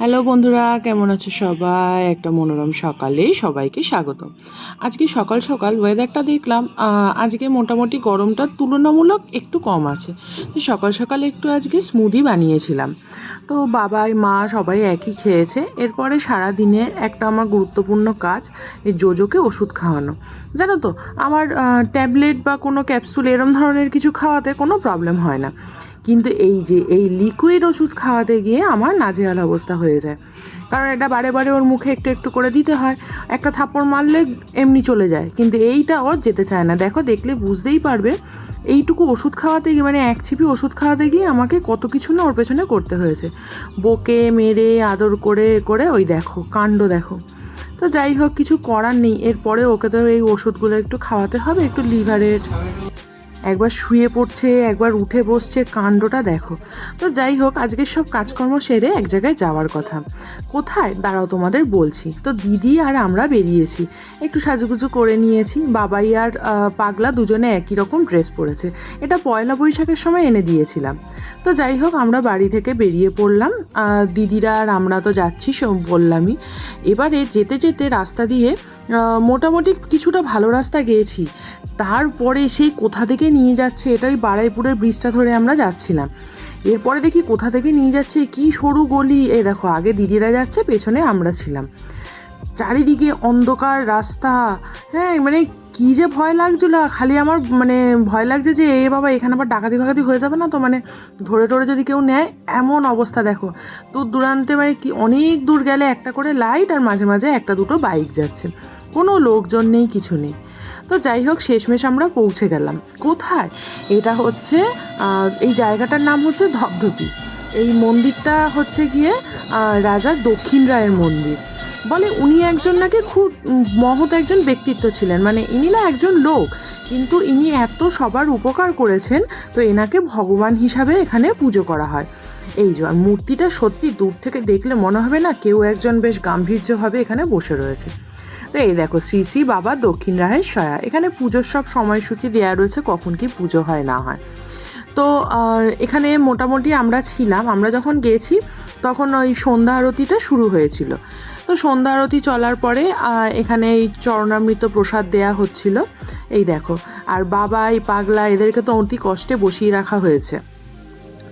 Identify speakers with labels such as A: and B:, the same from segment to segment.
A: Hello বন্ধুরা, কেমন আছো সবাই? একটা মনোরম সকালে সবাইকে স্বাগত আজকে সকাল সকাল ওয়েদারটা দেখলাম আজকে মোটামুটি গরমটা তুলনামূলক একটু কম আছে। তো সকাল সকাল একটু আজকে স্মুদি বানিয়েছিলাম। তো বাবাই, মা সবাই একই খেয়েছে। এরপরে সারা দিনের একটা আমার গুরুত্বপূর্ণ কাজ, এই জোজোকে ওষুধ খাওয়ানো। জানো তো, আমার ট্যাবলেট বা কোনো ক্যাপসুল এরম ধরনের কিছু খাওয়াতে কোনো প্রবলেম হয় না। কিন্তু এই যে, এই লিকুইড ওষুধ খাওয়াতে গিয়ে আমার নাজেহাল অবস্থা হয়ে যায়। কারণ এটা বারে বারে ওর মুখে একটু একটু করে দিতে হয়। একটা থাপ্পড় মারলে এমনি চলে যায়। কিন্তু এইটা ওর যেতে চায় না। দেখো, দেখলে বুঝতেই পারবে, এইটুকু ওষুধ খাওয়াতে গিয়ে মানে এক ছিপি ওষুধ খাওয়াতে গিয়ে আমাকে কত কিছু না ওর পেছনে করতে হয়েছে। বকে, মেরে, আদর করে করে, ওই দেখো, কাণ্ড দেখো। তো যাই হোক, কিছু করার নেই। এরপরে ওকে তো এই ওষুধগুলো একটু খাওয়াতে হবে, একটু লিভারের একবার শুয়ে পড়ছে, একবার উঠে বসছে, কাণ্ডটা দেখো। তো যাই হোক আজকে সব কাজকর্ম সেরে এক জায়গায় যাওয়ার কথা। কোথায়? দাঁড়াও তোমাদের বলছি। তো দিদি আর আমরা বেরিয়েছি। একটু সাজুগুজু করে নিয়েছি। বাবাই আর পাগলা দুজনে একই রকম ড্রেস পরেছে। এটা পয়লা বৈশাখের সময় এনে দিয়েছিলাম। তো যাই হোক, আমরা বাড়ি থেকে বেরিয়ে পড়লাম। দিদিরা আর আমরা তো যাচ্ছি বললামই। এবারে যেতে যেতে রাস্তা দিয়ে মোটামুটি কিছুটা ভালো রাস্তা গিয়েছি। তারপরে সেই কোথা থেকে নিয়ে যাচ্ছে এটাই বারাইপুরের ব্রিজটা ধরে আমরা যাচ্ছিলাম। এরপরে দেখি কোথা থেকে নিয়ে যাচ্ছে, কি সরু গলি। এ দেখো, আগে দিদিরা যাচ্ছে, পেছনে আমরা ছিলাম। চারিদিকে অন্ধকার রাস্তা। হ্যাঁ মানে কি যে ভয় লাগছিল খালি আমার মানে ভয় লাগছে যে, এ বাবা, এখানে আবার ডাকাতি ফাকাতি হয়ে যাবে না তো? মানে ধরে টরে যদি কেউ নেয়, এমন অবস্থা দেখো। দূর দূরান্তে মানে কি, অনেক দূর গেলে একটা করে লাইট আর মাঝে মাঝে একটা দুটো বাইক যাচ্ছে। কোনো লোকজন নেই, কিছু নেই। তো যাই হোক, শেষমেশ আমরা পৌঁছে গেলাম। কোথায়? এটা হচ্ছে এই জায়গাটার নাম হচ্ছে ধপধপি এই মন্দিরটা হচ্ছে গিয়ে রাজা দক্ষিণ রায়ের মন্দির। বলে উনি একজন নাকি খুব মহৎ একজন ব্যক্তিত্ব ছিলেন। মানে ইনি না একজন লোক, কিন্তু ইনি এত সবার উপকার করেছেন, তো এনাকে ভগবান হিসাবে এখানে পুজো করা হয়। এই যে মূর্তিটা সত্যি দূর থেকে দেখলে মনে হবে না কেউ একজন বেশ গাম্ভীর্যভাবে এখানে বসে রয়েছে। তো এই দেখো, শ্রী শ্রী বাবা দক্ষিণ রায়ের সয়া। এখানে পুজোর সব সময়সূচি দেওয়া রয়েছে, কখন কি পুজো হয়, না হয়। তো এখানে মোটামুটি আমরা ছিলাম, আমরা যখন গেছি, তখন ওই সন্ধ্যা আরতিটা শুরু হয়েছিল। তো সন্ধ্যা আরতি চলার পরে এখানে এই চরণামৃত প্রসাদ দেয়া হচ্ছিল। এই দেখো, আর বাবা, এই পাগলা, এদেরকে তো অতি কষ্টে বসিয়ে রাখা হয়েছে।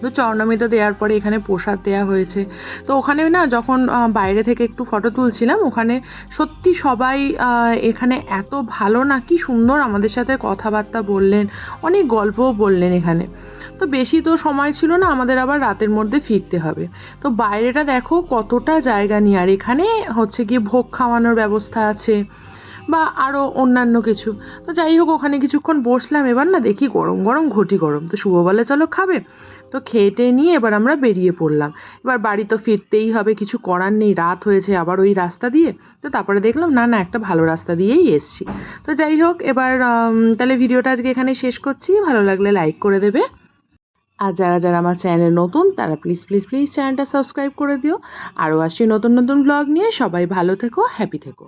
A: তো চরণামৃত দেওয়ার পরে এখানে প্রসাদ দেওয়া হয়েছে। তো ওখানে না, যখন বাইরে থেকে একটু ফটো তুলছিলাম, ওখানে সত্যি সবাই এখানে এত ভালো না কি সুন্দর আমাদের সাথে কথাবার্তা বললেন, অনেক গল্পও বললেন এখানে। তো বেশি তো সময় ছিল না, আমাদের আবার রাতের মধ্যে ফিরতে হবে। তো বাইরেটা দেখো কতটা জায়গা নিয়ে, আর এখানে হচ্ছে গিয়ে ভোগ খাওয়ানোর ব্যবস্থা আছে বা আরও অন্যান্য কিছু। তো যাই হোক, ওখানে কিছুক্ষণ বসলাম, এবার না দেখি গরম গরম, ঘটি গরম। তো শুভ বলে চলো খাবে। তো খেয়ে টেয়ে নিয়ে এবার আমরা বেরিয়ে পড়লাম। এবার বাড়ি তো ফিরতেই হবে, কিছু করার নেই, রাত হয়েছে আবার ওই রাস্তা দিয়ে। তো তারপরে দেখলাম, না না, একটা ভালো রাস্তা দিয়েই এসছি। তো যাই হোক, এবার তাহলে ভিডিওটা আজকে এখানে শেষ করছি। ভালো লাগলে লাইক করে দেবে। আর যারা যারা আমার চ্যানেল নতুন, তারা প্লিজ প্লিজ প্লিজ চ্যানেলটা সাবস্ক্রাইব করে দিও। আরও আসি নতুন নতুন ব্লগ নিয়ে। সবাই ভালো থেকো হ্যাপি থেকো।